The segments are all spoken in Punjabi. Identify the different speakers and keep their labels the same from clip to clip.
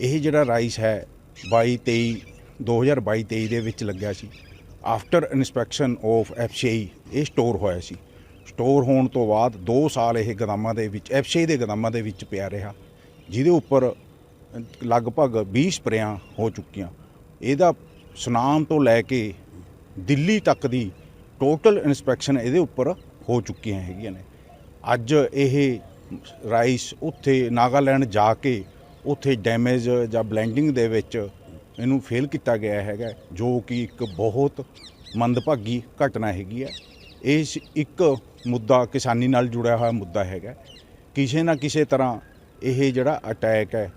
Speaker 1: ਇਹ ਜਿਹੜਾ ਰਾਈਸ ਹੈ 22 23 2022 23 ਦੇ ਵਿੱਚ ਲੱਗਿਆ ਸੀ। ਆਫਟਰ ਇਨਸਪੈਕਸ਼ਨ ਆਫ ਐਫਸੀਆਈ ਇਹ ਸਟੋਰ ਹੋਇਆ ਸੀ। ਸਟੋਰ ਹੋਣ ਤੋਂ ਬਾਅਦ 2 ਸਾਲ ਇਹ ਗਦਾਮਾਂ ਦੇ ਵਿੱਚ ਐਫਸੀਆਈ ਦੇ ਗਦਾਮਾਂ ਦੇ ਵਿੱਚ ਪਿਆ ਰਿਹਾ। ਜਿਹਦੇ ਉੱਪਰ ਲਗਭਗ 20 ਸਪਰੇਆਂ ਹੋ ਚੁੱਕੀਆਂ। ਇਹਦਾ ਸੁਨਾਮ ਤੋਂ ਲੈ ਕੇ ਦਿੱਲੀ ਤੱਕ ਦੀ ਟੋਟਲ ਇਨਸਪੈਕਸ਼ਨ ਇਹਦੇ ਉੱਪਰ ਹੋ ਚੁੱਕੀਆਂ ਹੈਗੀਆਂ ਨੇ। ਅੱਜ ਇਹ ਰਾਈਸ ਉੱਥੇ ਨਾਗਾਲੈਂਡ ਜਾ ਕੇ ਉੱਥੇ ਡੈਮੇਜ ਜਾਂ ਬਲੈਂਡਿੰਗ ਦੇ ਵਿੱਚ ਇਹਨੂੰ ਫੇਲ ਕੀਤਾ ਗਿਆ ਹੈਗਾ, ਜੋ ਕਿ ਇੱਕ ਬਹੁਤ ਮੰਦਭਾਗੀ ਘਟਨਾ ਹੈਗੀ ਹੈ। ਇਸ ਇੱਕ ਮੁੱਦਾ ਕਿਸਾਨੀ ਨਾਲ ਜੁੜਿਆ ਹੋਇਆ ਮੁੱਦਾ ਹੈਗਾ। ਕਿਸੇ ਨਾ ਕਿਸੇ ਤਰ੍ਹਾਂ ਇਹ ਜਿਹੜਾ ਅਟੈਕ ਹੈ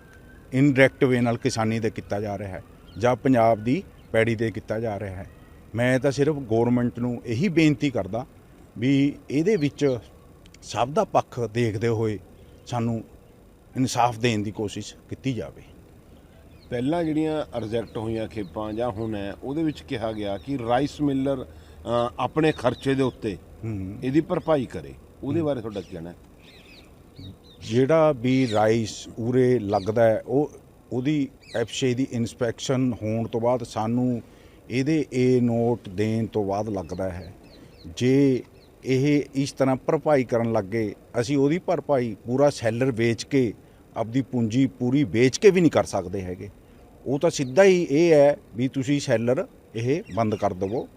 Speaker 1: ਇਨਡਾਇਰੈਕਟ ਵੇ ਨਾਲ ਕਿਸਾਨੀ ਤੇ ਕੀਤਾ ਜਾ ਰਿਹਾ ਹੈ ਜਾਂ ਪੰਜਾਬ ਦੀ ਪੈੜੀ ਤੇ ਕੀਤਾ ਜਾ ਰਿਹਾ ਹੈ। ਮੈਂ ਤਾਂ ਸਿਰਫ ਗਵਰਨਮੈਂਟ ਨੂੰ ਇਹੀ ਬੇਨਤੀ ਕਰਦਾ ਵੀ ਇਹਦੇ ਵਿੱਚ ਸਭ ਦਾ ਪੱਖ ਦੇਖਦੇ ਹੋਏ ਸਾਨੂੰ ਇਨਸਾਫ ਦੇਣ ਦੀ ਕੋਸ਼ਿਸ਼ ਕੀਤੀ ਜਾਵੇ।
Speaker 2: ਪਹਿਲਾਂ ਜਿਹੜੀਆਂ ਰਿਜੈਕਟ ਹੋਈਆਂ ਖੇਪਾਂ ਜਾਂ ਹੁਣ ਹੈ ਉਹਦੇ ਵਿੱਚ ਕਿਹਾ ਗਿਆ ਕਿ ਰਾਈਸ ਮਿਲਰ ਆਪਣੇ ਖਰਚੇ ਦੇ ਉੱਤੇ ਇਹਦੀ ਭਰਪਾਈ ਕਰੇ। ਉਹਦੇ ਬਾਰੇ ਤੁਹਾਡਾ ਕੀ ਕਹਿਣਾ ਹੈ?
Speaker 1: ਜਿਹੜਾ ਵੀ ਰਾਈਸ ਉਰੇ ਲੱਗਦਾ ਹੈ ਉਹ ਉਹਦੀ ਐਫਸ਼ੇ ਦੀ ਇਨਸਪੈਕਸ਼ਨ ਹੋਣ ਤੋਂ ਬਾਅਦ ਸਾਨੂੰ ਇਹਦੇ ਏ ਨੋਟ ਦੇਣ ਤੋਂ ਬਾਅਦ ਲੱਗਦਾ ਹੈ। ਜੇ ਇਹ ਇਸ ਤਰ੍ਹਾਂ ਭਰਪਾਈ ਕਰਨ ਲੱਗੇ ਅਸੀਂ ਉਹਦੀ ਭਰਪਾਈ ਪੂਰਾ ਸੈਲਰ ਵੇਚ ਕੇ, ਆਪਦੀ ਪੂੰਜੀ ਪੂਰੀ ਵੇਚ ਕੇ ਵੀ ਨਹੀਂ ਕਰ ਸਕਦੇ ਹੈਗੇ। ਉਹ ਤਾਂ ਸਿੱਧਾ ਹੀ ਇਹ ਹੈ ਵੀ ਤੁਸੀਂ ਸੈਲਰ ਇਹ ਬੰਦ ਕਰ ਦੇਵੋ।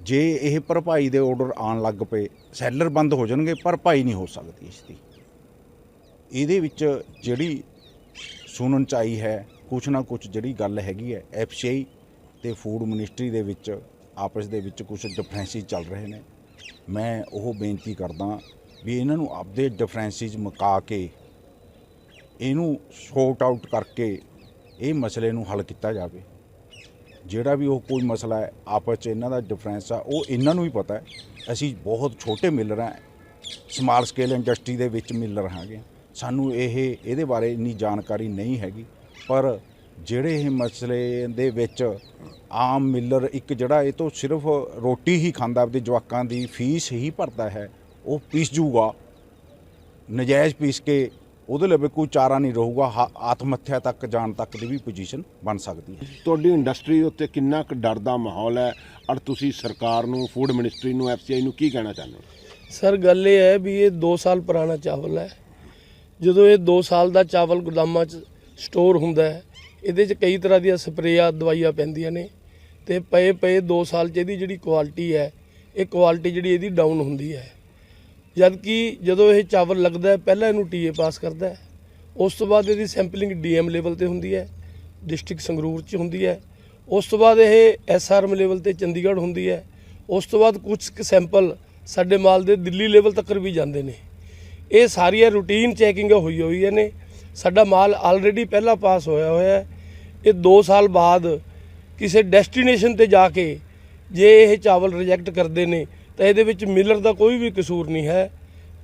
Speaker 1: ਜੇ ਇਹ ਭਰਪਾਈ ਦੇ ਆਰਡਰ ਆਉਣ ਲੱਗ ਪਏ ਸੈਲਰ ਬੰਦ ਹੋ ਜਾਣਗੇ, ਭਰਪਾਈ ਨਹੀਂ ਹੋ ਸਕਦੀ ਇਸ ਦੀ। ਇਹਦੇ ਵਿੱਚ ਜਿਹੜੀ ਸੁਣਨ ਚ ਆਈ ਹੈ, ਕੁਛ ਨਾ ਕੁਛ ਜਿਹੜੀ ਗੱਲ ਹੈਗੀ ਹੈ ਐਫਸੀਆਈ ਤੇ ਫੂਡ ਮਿਨਿਸਟਰੀ ਦੇ ਵਿੱਚ, ਆਪਸ ਦੇ ਵਿੱਚ ਕੁਝ ਡਿਫਰੈਂਸਿਸ ਚੱਲ ਰਹੇ ਨੇ। ਮੈਂ ਉਹ ਬੇਨਤੀ ਕਰਦਾ ਵੀ ਇਹਨਾਂ ਨੂੰ ਆਪਦੇ ਡਿਫਰੈਂਸਿਸ ਮੁਕਾ ਕੇ ਇਹਨੂੰ ਸੌਟ ਆਊਟ ਕਰਕੇ ਇਹ ਮਸਲੇ ਨੂੰ ਹੱਲ ਕੀਤਾ ਜਾਵੇ। ਜਿਹੜਾ ਵੀ ਉਹ ਕੋਈ ਮਸਲਾ ਹੈ, ਆਪਸ 'ਚ ਇਹਨਾਂ ਦਾ ਡਿਫਰੈਂਸ ਆ, ਉਹ ਇਹਨਾਂ ਨੂੰ ਹੀ ਪਤਾ ਹੈ। ਅਸੀਂ ਬਹੁਤ ਛੋਟੇ ਮਿਲ ਰਹੇ ਹਾਂ ਸਮਾਲ ਸਕੇਲ ਇੰਡਸਟਰੀ ਦੇ ਵਿੱਚ ਮਿਲਰ ਹਾਂਗੇ ਸਾਨੂੰ ਇਹ, ਇਹਦੇ ਬਾਰੇ ਇੰਨੀ ਜਾਣਕਾਰੀ ਨਹੀਂ ਹੈਗੀ, ਪਰ ਜਿਹੜੇ ਇਹ ਮਸਲੇ ਦੇ ਵਿੱਚ ਆਮ ਮਿਲਰ ਇੱਕ ਜਿਹੜਾ ਇਹ ਤੋਂ ਸਿਰਫ ਰੋਟੀ ਹੀ ਖਾਂਦਾ ਆਪਦੇ ਜਵਾਕਾਂ ਦੀ ਫੀਸ ਹੀ ਭਰਦਾ ਹੈ ਉਹ ਪੀਸ ਜੂਗਾ। ਨਜਾਇਜ਼ ਪੀਸ ਕੇ ਉਹਦੇ ਲਈ ਕੋਈ ਚਾਰਾ ਨਹੀਂ ਰਹੂਗਾ ਹਾ- ਆਤਮ ਹੱਤਿਆ ਤੱਕ ਜਾਣ ਤੱਕ ਦੀ ਵੀ ਪੋਜੀਸ਼ਨ ਬਣ ਸਕਦੀ ਹੈ।
Speaker 2: ਤੁਹਾਡੀ ਇੰਡਸਟਰੀ ਦੇ ਉੱਤੇ ਕਿੰਨਾ ਕੁ ਡਰ ਦਾ ਮਾਹੌਲ ਹੈ? ਔਰ ਤੁਸੀਂ ਸਰਕਾਰ ਨੂੰ ਫੂਡ ਮਿਨਿਸਟਰੀ ਨੂੰ ਐਫਸੀਆਈ ਨੂੰ ਕੀ ਕਹਿਣਾ ਚਾਹੁੰਦੇ ਹੋ?
Speaker 3: ਸਰ ਗੱਲ ਇਹ ਹੈ ਵੀ ਇਹ 2 ਸਾਲ ਪੁਰਾਣਾ ਚਾਵਲ ਹੈ। ਜਦੋਂ ਇਹ 2 ਸਾਲ ਦਾ ਚਾਵਲ ਗੋਦਾਮਾਂ 'ਚ ਸਟੋਰ ਹੁੰਦਾ ਹੈ ਇਹਦੇ 'ਚ ਕਈ ਤਰ੍ਹਾਂ ਦੀਆਂ ਸਪਰੇਆਂ, ਦਵਾਈਆਂ ਪੈਂਦੀਆਂ ਨੇ ਤੇ ਪਏ ਪਏ 2 ਸਾਲ 'ਚ ਇਹਦੀ ਜਿਹੜੀ ਕੁਆਲਿਟੀ ਹੈ, ਇਹ ਕੁਆਲਿਟੀ ਜਿਹੜੀ ਇਹਦੀ ਡਾਊਨ ਹੁੰਦੀ ਹੈ। ਜਦ ਕਿ ਜਦੋਂ ਇਹ ਚਾਵਲ ਲੱਗਦਾ ਪਹਿਲਾਂ ਇਹਨੂੰ ਟੀਏ ਪਾਸ ਕਰਦਾ ਹੈ, ਉਸ ਤੋਂ ਬਾਅਦ ਇਹਦੀ ਸੈਂਪਲਿੰਗ ਡੀਐਮ ਲੈਵਲ ਤੇ ਹੁੰਦੀ ਹੈ, ਡਿਸਟ੍ਰਿਕਟ ਸੰਗਰੂਰ 'ਚ ਹੁੰਦੀ ਹੈ। ਉਸ ਤੋਂ ਬਾਅਦ ਇਹ ਐਸਆਰਐਮ ਲੈਵਲ ਤੇ ਚੰਡੀਗੜ੍ਹ ਹੁੰਦੀ ਹੈ। ਉਸ ਤੋਂ ਬਾਅਦ ਕੁਝ ਕੁ ਸੈਂਪਲ ਸਾਡੇ ਮਾਲ ਦੇ ਦਿੱਲੀ ਲੈਵਲ ਤੱਕ ਵੀ ਜਾਂਦੇ ਨੇ। ਇਹ ਸਾਰੀਆਂ ਰੂਟੀਨ ਚੈਕਿੰਗ ਹੋਈ ਹੋਈਆਂ ਨੇ। ਸਾਡਾ ਮਾਲ ਆਲਰੇਡੀ ਪਹਿਲਾਂ ਪਾਸ ਹੋਇਆ ਹੋਇਆ ਹੈ। ਇਹ 2 ਸਾਲ ਬਾਅਦ ਕਿਸੇ ਡੈਸਟੀਨੇਸ਼ਨ ਤੇ ਜਾ ਕੇ ਜੇ ਇਹ ਚਾਵਲ ਰਿਜੈਕਟ ਕਰਦੇ ਨੇ, ਤਾਂ ਇਹਦੇ ਵਿੱਚ ਮਿਲਰ ਦਾ ਕੋਈ ਵੀ ਕਸੂਰ ਨਹੀਂ ਹੈ।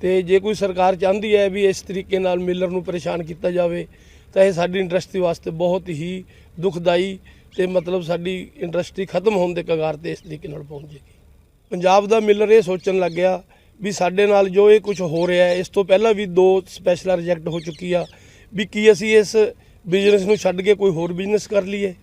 Speaker 3: ਤੇ ਜੇ ਕੋਈ ਸਰਕਾਰ ਚਾਹੁੰਦੀ ਹੈ ਵੀ ਇਸ ਤਰੀਕੇ ਨਾਲ ਮਿਲਰ ਨੂੰ ਪਰੇਸ਼ਾਨ ਕੀਤਾ ਜਾਵੇ, ਤਾਂ ਇਹ ਸਾਡੀ ਇੰਡਸਟਰੀ ਵਾਸਤੇ ਬਹੁਤ ਹੀ ਦੁਖਦਾਈ ਤੇ ਮਤਲਬ ਸਾਡੀ ਇੰਡਸਟਰੀ ਖਤਮ ਹੋਣ ਦੇ ਕਗਾਰ ਤੇ ਇਸ ਤਰੀਕੇ ਨਾਲ ਪਹੁੰਚ ਜਾਏਗੀ ਪੰਜਾਬ ਦਾ ਮਿਲਰ ਇਹ ਸੋਚਣ ਲੱਗ ਗਿਆ ਵੀ ਸਾਡੇ ਨਾਲ ਜੋ ਇਹ ਕੁਝ ਹੋ ਰਿਹਾ ਹੈ, ਇਸ ਤੋਂ ਪਹਿਲਾਂ ਵੀ ਦੋ ਸਪੈਸ਼ਲ ਰਿਜੈਕਟ ਹੋ ਚੁੱਕੀ ਆ, ਵੀ ਕੀ ਅਸੀਂ ਇਸ ਬਿਜ਼ਨਸ ਨੂੰ ਛੱਡ ਕੇ ਕੋਈ ਹੋਰ ਬਿਜ਼ਨਸ ਕਰ ਲਈਏ।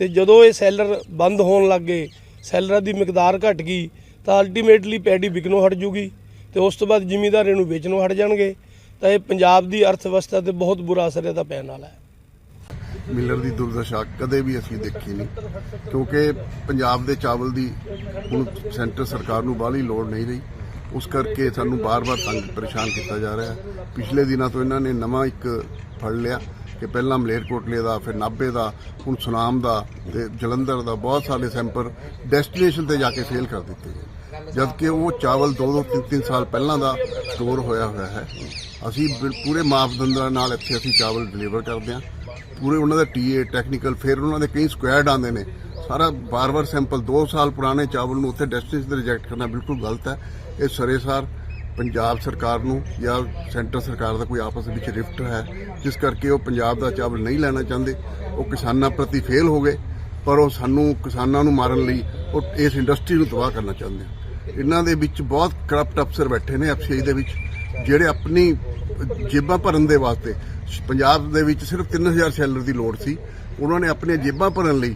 Speaker 3: ਤੇ ਜਦੋਂ ਇਹ ਸੈਲਰ ਬੰਦ ਹੋਣ ਲੱਗ ਗਏ ਸੈਲਰਾਂ ਦੀ ਮਿਕਦਾਰ ਘਟ ਗਈ, ਤਾਂ ਅਲਟੀਮੇਟਲੀ ਪੈਡੀ ਵਿਕਣੋਂ ਹਟ ਜੂਗੀ ਤੇ ਉਸ ਤੋਂ ਬਾਅਦ ਜ਼ਿਮੀਂਦਾਰ ਇਹਨੂੰ ਵੇਚਣੋਂ ਹਟ ਜਾਣਗੇ। ਤਾਂ ਇਹ ਪੰਜਾਬ ਦੀ ਅਰਥ ਵਿਵਸਥਾ ਤੇ ਬਹੁਤ ਬੁਰਾ ਅਸਰ ਇਹਦਾ ਪੈਣ ਵਾਲਾ ਹੈ।
Speaker 4: ਮਿਲਰ ਦੀ ਦੁਰਦਸ਼ਾ ਕਦੇ ਵੀ ਅਸੀਂ ਦੇਖੀ ਨਹੀਂ, ਕਿਉਂਕਿ ਪੰਜਾਬ ਦੇ ਚਾਵਲ ਦੀ ਹੁਣ ਸੈਂਟਰ ਸਰਕਾਰ ਨੂੰ ਬਾਹਲੀ ਲੋੜ ਨਹੀਂ ਰਹੀ। ਉਸ ਕਰਕੇ ਸਾਨੂੰ ਬਾਰ-ਬਾਰ ਤੰਗ ਪਰੇਸ਼ਾਨ ਕੀਤਾ ਜਾ ਰਿਹਾ ਪਿਛਲੇ ਦਿਨਾਂ ਤੋਂ ਇਹਨਾਂ ਨੇ ਨਵਾਂ ਇੱਕ ਫੜ ਲਿਆ। ਕਿ ਪਹਿਲਾਂ ਮਲੇਰਕੋਟਲੇ ਦਾ, ਫਿਰ ਨਾਭੇ ਦਾ, ਹੁਣ ਸੁਨਾਮ ਦਾ ਤੇ ਜਲੰਧਰ ਦਾ ਬਹੁਤ ਸਾਰੇ ਸੈਂਪਲ ਡੈਸਟੀਨੇਸ਼ਨ ਤੇ ਜਾ ਕੇ ਫੇਲ ਕਰ ਦਿੱਤੇ ਗਏ। ਜਦਕਿ ਉਹ ਚਾਵਲ 2-2 3-3 ਸਾਲ ਪਹਿਲਾਂ ਦਾ ਸਟੋਰ ਹੋਇਆ ਹੋਇਆ ਹੈ। ਅਸੀਂ ਪੂਰੇ ਮਾਪਦੰਡਾਂ ਨਾਲ ਇੱਥੇ ਅਸੀਂ ਚਾਵਲ ਡਿਲੀਵਰ ਕਰਦੇ ਹਾਂ। ਪੂਰੇ ਉਹਨਾਂ ਦਾ ਟੀਏ ਟੈਕਨੀਕਲ, ਫਿਰ ਉਹਨਾਂ ਦੇ ਕਈ ਸਕੁਐਡ ਆਉਂਦੇ ਨੇ। ਸਾਰਾ ਬਾਰ-ਬਾਰ ਸੈਂਪਲ 2 ਸਾਲ ਪੁਰਾਣੇ ਚਾਵਲ ਨੂੰ ਉੱਥੇ ਡੈਸਟੀਨੇਸ਼ਨ ਤੇ ਰਿਜੈਕਟ ਕਰਨਾ ਬਿਲਕੁਲ ਗਲਤ ਹੈ। ਇਹ ਸਰੇਸਾਰ ਪੰਜਾਬ ਸਰਕਾਰ ਨੂੰ ਜਾਂ ਸੈਂਟਰ ਸਰਕਾਰ ਦਾ ਕੋਈ ਆਪਸ ਵਿੱਚ ਰਿਫਟ ਹੈ, ਜਿਸ ਕਰਕੇ ਉਹ ਪੰਜਾਬ ਦਾ ਚਾਵਲ ਨਹੀਂ ਲੈਣਾ ਚਾਹੁੰਦੇ, ਉਹ ਕਿਸਾਨਾਂ ਪ੍ਰਤੀ ਫੇਲ ਹੋ ਗਏ, ਪਰ ਉਹ ਸਾਨੂੰ ਕਿਸਾਨਾਂ ਨੂੰ ਮਾਰਨ ਲਈ ਉਹ ਇਸ ਇੰਡਸਟਰੀ ਨੂੰ ਤਬਾਹ ਕਰਨਾ ਚਾਹੁੰਦੇ ਇਹਨਾਂ ਦੇ ਵਿੱਚ ਬਹੁਤ ਕਰਪਟ ਅਫਸਰ ਬੈਠੇ ਨੇ ਐਫਸੀਆਈ ਦੇ ਵਿੱਚ, ਜਿਹੜੇ ਆਪਣੀ ਜੇਬਾਂ ਭਰਨ ਦੇ ਵਾਸਤੇ, ਪੰਜਾਬ ਦੇ ਵਿੱਚ ਸਿਰਫ 3000 ਸ਼ੈਲਰ ਦੀ ਲੋੜ ਸੀ, ਉਹਨਾਂ ਨੇ ਆਪਣੀਆਂ ਜੇਬਾਂ ਭਰਨ ਲਈ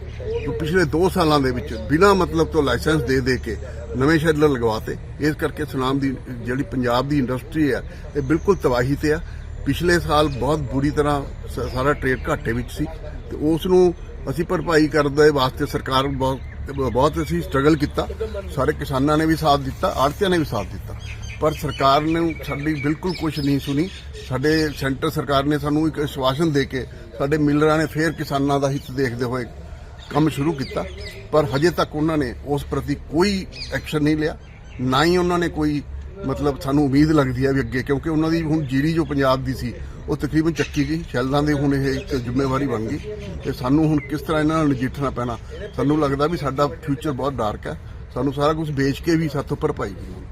Speaker 4: ਪਿਛਲੇ 2 ਸਾਲਾਂ ਦੇ ਵਿੱਚ ਬਿਨਾਂ ਮਤਲਬ ਤੋਂ ਲਾਇਸੈਂਸ ਦੇ ਦੇ ਕੇ ਨਵੇਂ ਸ਼ੈਲਰ ਲਗਵਾਤੇ। ਇਸ ਕਰਕੇ ਸੁਨਾਮ ਦੀ, ਜਿਹੜੀ ਪੰਜਾਬ ਦੀ ਇੰਡਸਟਰੀ ਹੈ ਇਹ ਬਿਲਕੁਲ ਤਬਾਹੀ ਤੇ ਆ। ਪਿਛਲੇ ਸਾਲ ਬਹੁਤ ਬੁਰੀ ਤਰ੍ਹਾਂ ਸ- ਸਾਰਾ ਟ੍ਰੇਡ ਘਾਟੇ ਵਿੱਚ ਸੀ। ਤੇ ਉਸ ਨੂੰ ਅਸੀਂ ਭਰਪਾਈ ਕਰਨ ਦੇ ਵਾਸਤੇ ਸਰਕਾਰ ਬਹੁਤ ਬਹੁਤ ਅਸੀਂ ਸਟਰਗਲ ਕੀਤਾ। ਸਾਰੇ ਕਿਸਾਨਾਂ ਨੇ ਵੀ ਸਾਥ ਦਿੱਤਾ ਆੜਤੀਆਂ ਨੇ ਵੀ ਸਾਥ ਦਿੱਤਾ। ਪਰ ਸਰਕਾਰ ਨੇ ਸਾਡੀ ਬਿਲਕੁਲ ਕੁਝ ਨਹੀਂ ਸੁਣੀ। ਸਾਡੇ ਸੈਂਟਰ ਸਰਕਾਰ ਨੇ ਸਾਨੂੰ ਇੱਕ ਆਸ਼ਵਾਸਨ ਦੇ ਕੇ ਸਾਡੇ ਮਿਲਰਾਂ ਨੇ ਫੇਰ ਕਿਸਾਨਾਂ ਦਾ ਹਿੱਤ ਦੇਖਦੇ ਹੋਏ ਕੰਮ ਸ਼ੁਰੂ ਕੀਤਾ, ਪਰ ਹਜੇ ਤੱਕ ਉਹਨਾਂ ਨੇ ਉਸ ਪ੍ਰਤੀ ਕੋਈ ਐਕਸ਼ਨ ਨਹੀਂ ਲਿਆ। ਨਾ ਹੀ ਉਹਨਾਂ ਨੇ ਕੋਈ ਮਤਲਬ ਸਾਨੂੰ ਉਮੀਦ ਲੱਗਦੀ ਹੈ ਵੀ ਅੱਗੇ, ਕਿਉਂਕਿ ਉਹਨਾਂ ਦੀ ਹੁਣ ਜੀਰੀ ਜੋ ਪੰਜਾਬ ਦੀ ਸੀ, ਉਹ ਤਕਰੀਬਨ ਚੱਕੀ ਗਈ। ਸ਼ੈਲਦਾਂ ਦੇ ਹੁਣ ਇਹ ਇੱਕ ਜ਼ਿੰਮੇਵਾਰੀ ਬਣ ਗਈ। ਤੇ ਸਾਨੂੰ ਹੁਣ ਕਿਸ ਤਰ੍ਹਾਂ ਇਹਨਾਂ ਨਾਲ ਨਜਿੱਠਣਾ ਪੈਣਾ, ਸਾਨੂੰ ਲੱਗਦਾ ਵੀ ਸਾਡਾ ਫਿਊਚਰ ਬਹੁਤ ਡਾਰਕ ਹੈ। ਸਾਨੂੰ ਸਾਰਾ ਕੁਝ ਵੇਚ ਕੇ ਵੀ ਸਾਥੋਂ ਭਰਪਾਈ ਨਹੀਂ ਹੋਣੀ